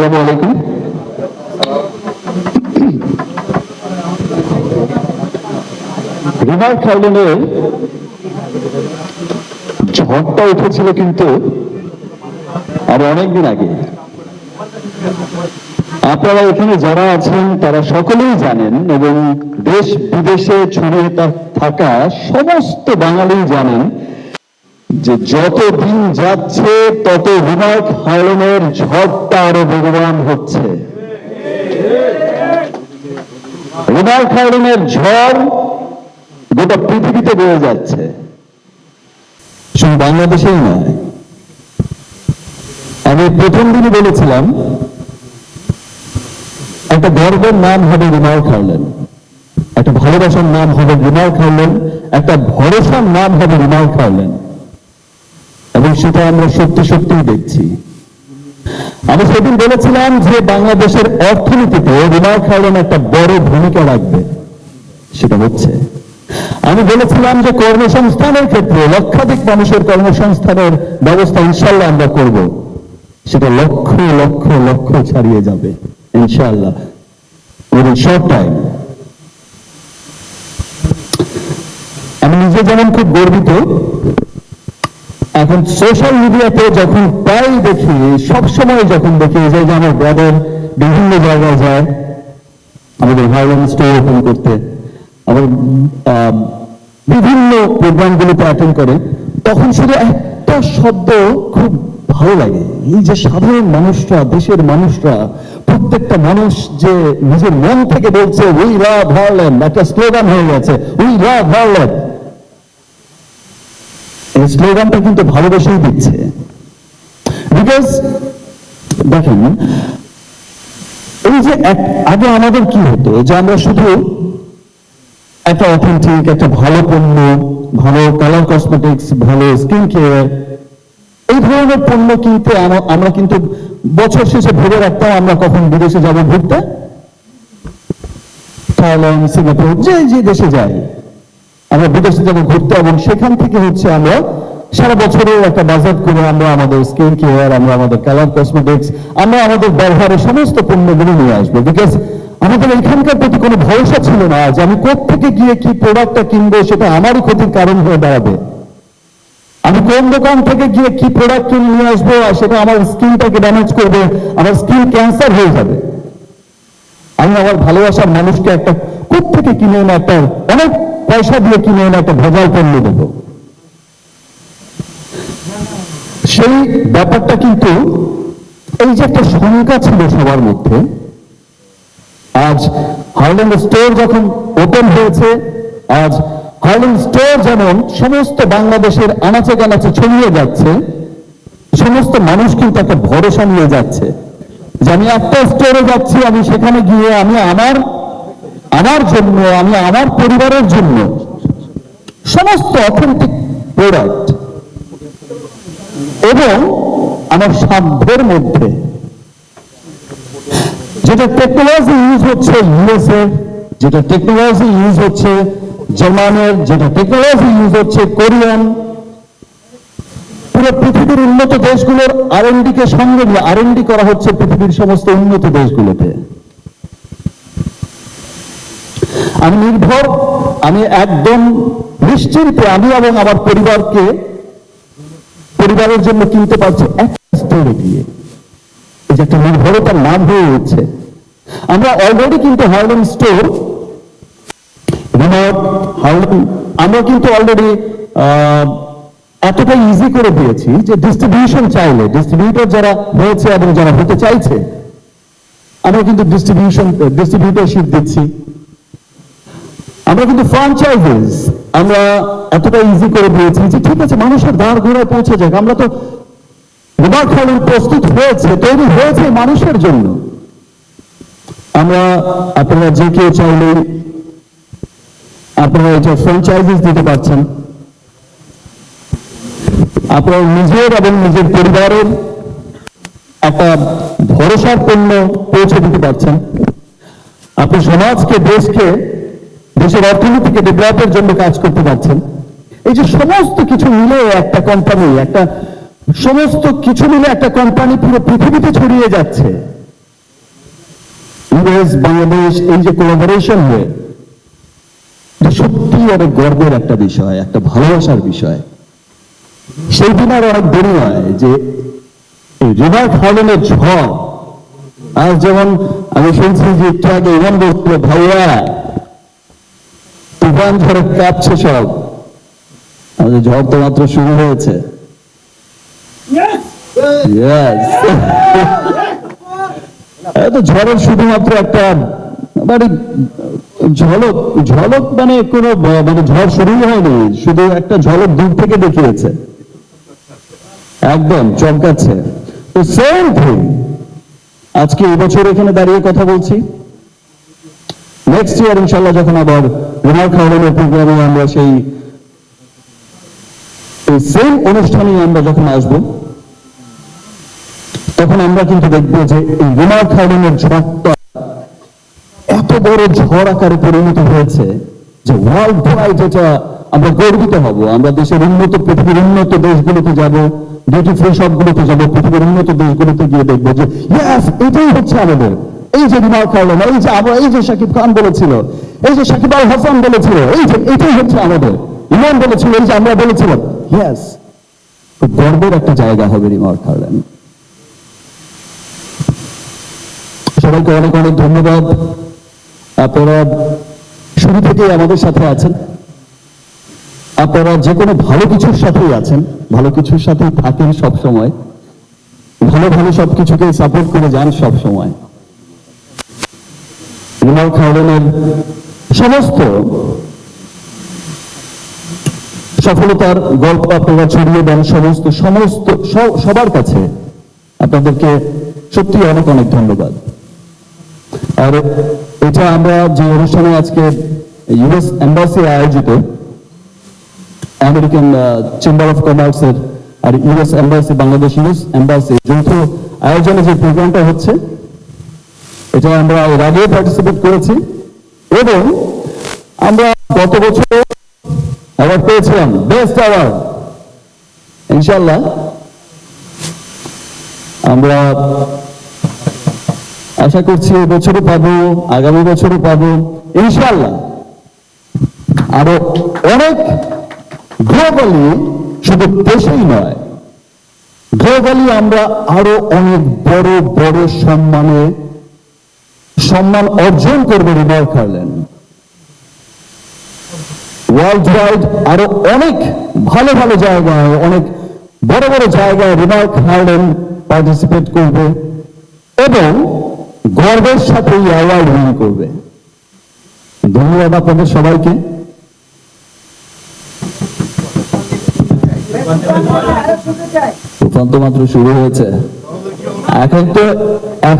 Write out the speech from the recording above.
আসসালামু আলাইকুম। রিভার ঝড়টা উঠেছিল কিন্তু আরও অনেকদিন আগে। আপনারা এখানে যারা আছেন, তারা সকলেই জানেন এবং দেশ বিদেশে ছড়িয়ে থাকা সমস্ত বাঙালি জানেন যে যত দিন যাচ্ছে, তত রিমার্ক হাইলেনের ঝড়টা আরও বেগবান হচ্ছে। রিমার্ক হাইলেনের ঝড় গোটা পৃথিবীতে বয়ে যাচ্ছে। শুধু বাংলাদেশেই নয়, আমি প্রথম দিনই বলেছিলাম, একটা গর্বের নাম হবে রিমার্ক হাইলেন একটা ভালোবাসার নাম হবে রিমার্ক হাইলেন একটা ভরসার নাম হবে রিমার্ক হাইলেন এবং সেটা আমরা সত্যি সত্যিই দেখছি। আমি সেদিন বলেছিলাম যে বাংলাদেশের অর্থনীতিতে রিমার্ক হাইলেন একটা বড় ভূমিকা রাখবে। সেটা হচ্ছে, আমি বলেছিলাম যে কর্মসংস্থানের ক্ষেত্রে লক্ষাধিক মানুষের কর্মসংস্থানের ব্যবস্থা ইনশাল্লাহ আমরা করব। সেটা লক্ষ লক্ষ লক্ষ ছাড়িয়ে যাবে ইনশাল্লাহ উইদিন শর্ট টাইম আমি নিজে যেমন খুব গর্বিত এখন সোশ্যাল মিডিয়াতে যখন প্রায় দেখি সব সময় যখন দেখি যে আমার ব্রাদার বিভিন্ন জায়গায় যায় আমাদের স্টোর ওপেন করতে আহ, বিভিন্ন প্রোগ্রামগুলোতে অ্যাটেন্ড করে তখন শুধু একটা শব্দ খুব ভালো লাগে। এই যে সাধারণ মানুষরা দেশের মানুষরা প্রত্যেকটা মানুষ যে নিজের মন থেকে বলছে উই লাভ হারল্যান্ড একটা স্লোগান হয়ে গেছে উই লাভ হারল্যান্ড এই স্লোগানটা কিন্তু ভালোবেসেই দিচ্ছে। বিকজ দেখেন, এই যে আগে আমাদের কি হতো যে আমরা শুধু একটা অথেন্টিক একটা ভালো পণ্য, ভালো কালার কসমেটিক্স ভালো স্কিন কেয়ার এই ধরনের পণ্য কিনতে আমরা কিন্তু বছর শেষে ভেবে রাখতাম আমরা কখন বিদেশে যাব ঘুরতে। থাইল্যান্ড সিঙ্গাপুর যে যে দেশে যাই। আমরা বিদেশে যাব ঘুরতে, এবং সেখান থেকে হচ্ছে আমরা সারা বছরের একটা বাজেট করে আমরা আমাদের স্কিন কেয়ার আমরা আমাদের কালার কসমেটিক্স আমরা আমাদের ব্যবহারের সমস্ত পণ্যগুলো নিয়ে আসব। বিকজ আমাদের এখানকার প্রতি কোনো ভরসা ছিল না যে আমি থেকে গিয়ে কি প্রোডাক্টটা কিনবো, সেটা আমারই ক্ষতির কারণ হয়ে দাঁড়াবে। আমি কোন দোকান থেকে গিয়ে কি প্রোডাক্ট কিনে নিয়ে আসব, আর সেটা আমার স্কিনটাকে ড্যামেজ করবে, আমার স্কিন ক্যান্সার হয়ে যাবে। আমি আমার ভালোবাসার মানুষকে একটা থেকে কিনে এনে একটা অনেক পয়সা দিয়ে কিনে এনে একটা ভেজাল পণ্য দেবো। সেই ব্যাপারটা কিন্তু এই যে একটা শঙ্কা ছিল সবার মধ্যে, আজ হার্ল্যান্ড স্টোর যখন ওপেন হয়েছে, আজ হার্ল্যান্ড স্টোর যেমন সমস্ত বাংলাদেশের আনাচে কানাচে ছড়িয়ে যাচ্ছে, সমস্ত মানুষ কিন্তু একটা ভরসা নিয়ে যাচ্ছে যে আমি একটা স্টোরে যাচ্ছি, আমি সেখানে গিয়ে আমি আমার আমার জন্য, আমি আমার পরিবারের জন্য সমস্ত অথেন্টিক প্রোডাক্ট এবং আমার সাধ্যের মধ্যে যেটা টেকনোলজি ইউজ হচ্ছে ইউএসএ যেটা টেকনোলজি ইউজ হচ্ছে জার্মানের, যেটা টেকনোলজি ইউজ হচ্ছে কোরিয়ান। পুরো পৃথিবীর উন্নত দেশগুলোর আর এন ডি কে সঙ্গে নিয়ে আর এন ডি করা হচ্ছে পৃথিবীর সমস্ত উন্নত দেশগুলোতে। আমি নির্ভর, আমি একদম নিশ্চিন্তে আমি এবং আমার পরিবারকে, পরিবারের জন্য কিনতে পারছি একটা স্টোরে গিয়ে। এই যে একটা নির্ভরতার নাম হয়ে উঠছে। আমরা অলরেডি কিন্তু হার্লেন স্টোর রিমোট আমরা কিন্তু অলরেডি এতটা ইজি করে দিয়েছি যে ডিস্ট্রিবিউশন চাইলে ডিস্ট্রিবিউটর যারা হয়েছে এবং যারা হতে চাইছে, আমরা কিন্তু ডিস্ট্রিবিউশন ডিস্ট্রিবিউটরশিপ দিচ্ছি। আমরা কিন্তু ফ্রাঞ্চাইজিস আমরা এতটা ইজি করে দিয়েছি যে ঠিক আছে, মানুষের দ্বার ঘোড়ায় পৌঁছে যাক। আমরা তো প্রস্তুত হয়েছে, তৈরি হয়েছে মানুষের জন্য। আমরা আপনারা যে কেউ চাইলে আপনারা এটা ফ্র্যাঞ্চাইজিস দিতে পারছেন। আপনার নিজের এবং নিজের পরিবারের একটা ভরসার পণ্য পৌঁছে দিতে পারছেন। আপনি সমাজকে, দেশকে দেশের অর্থনীতিকে ডেভেলপের জন্য কাজ করতে পারছেন। এই যে সমস্ত কিছু মিলে একটা কোম্পানি একটা সমস্ত কিছু মিলে একটা কোম্পানি পুরো পৃথিবীতে ছড়িয়ে যাচ্ছে। ইউএস বাংলাদেশ এই যে কোলাবোরেশন হয়ে সত্যি অনেক গর্বের একটা বিষয়, একটা ভালোবাসার বিষয়। সেই দিন আর অনেক দেরি নয় যে রিভার খাওয়ানোর ঝড়, আজ যেমন আমি শুনছি যে একটু আগে ইমান বলছিল, ভাইয়া তুফান ঝড়ে কাঁপছে সব। ঝড় তো মাত্র শুরু হয়েছে। ঝড়ের শুধুমাত্র একটা মানে ঝলক ঝলক মানে কোন মানে ঝড় শুরু হয়নি, শুধু একটা ঝলক দূর থেকে দেখিয়েছে। একদম চমকাচ্ছে। তো সেম থিং আজকে এবছর এখানে দাঁড়িয়ে কথা বলছি। নেক্সট ইয়ার ইনশাল্লাহ যখন আবার খাওয়ানোর প্রোগ্রামে আমরা সেই সেম অনুষ্ঠানে আমরা যখন আসব, তখন আমরা কিন্তু দেখব যে এই রিমার খাওয়ানোর ঝড়টা এত বড় ঝড় আকারে পরিণত হয়েছে যে ওয়ার্ল্ড ওয়াইড এটা আমরা গর্বিত হব। আমরা দেশের উন্নত, পৃথিবীর উন্নত দেশগুলোতে যাব ডিউটি ফ্রি শপগুলোতে যাব, পৃথিবীর উন্নত দেশগুলোতে গিয়ে দেখব যে ইয়াস এটাই হচ্ছে আমাদের। এই যে রিমার খাওয়ানো, এই যে আমরা এই যে শাকিব খান বলেছিল এই যে শাকিব আল হাসান বলেছিল, এই যে এটাই হচ্ছে আমাদের। ইমরান বলেছিল, এই যে আমরা বলেছিলাম। ইয়াস গর্বের একটা জায়গা হবে রিমার খাওয়ালেন সবাইকে অনেক অনেক ধন্যবাদ। আপনারা শুরু থেকেই আমাদের সাথে আছেন। আপনারা যে কোনো ভালো কিছুর সাথেই আছেন। ভালো কিছুর সাথে থাকেন সব সময় ভালো ভালো সব কিছুকে সাপোর্ট করে যান সব সময় রুমাল খাওয়ানোর সমস্ত সফলতার গল্প আপনারা ছড়িয়ে দেন, সমস্ত সমস্ত সবার কাছে আপনাদেরকে সত্যি অনেক অনেক ধন্যবাদ। আর এটা আমরা যে অনুষ্ঠানে আজকে ইউএস এম্বাসি আয়োজিত, আমেরিকান চেম্বার অফ কমার্সের আর US embassy, Bangladesh US embassy যৌথ আয়োজনে যে প্রোগ্রামটা হচ্ছে, এটা আমরা এর আগেও পার্টিসিপেট করেছি। এবং আমরা গত বছর অ্যাওয়ার্ড পেয়েছিলাম বেস্ট অ্যাওয়ার্ড ইনশাল্লাহ আমরা আশা করছি এবছরও পাবো, আগামী বছরও পাবো। ইনশাল্লাহ আরও অনেক গ্লোবালি শুধু দেশেই নয় গ্লোবালি আমরা আরও অনেক বড় বড় সম্মানে সম্মান অর্জন করবে রিমার খারলেন ওয়ার্ল্ড ওয়াইড আরও অনেক ভালো ভালো জায়গায় অনেক বড় বড় জায়গায় রিমার্ক হার্ডেন পার্টিসিপেট করবে এবং গর্বের সাথে এই অ্যাওয়ার্ড উইন করবে। ধন্যবাদ আপনাদের সবাইকে। মাত্র শুরু হয়েছে। এখন তো এখন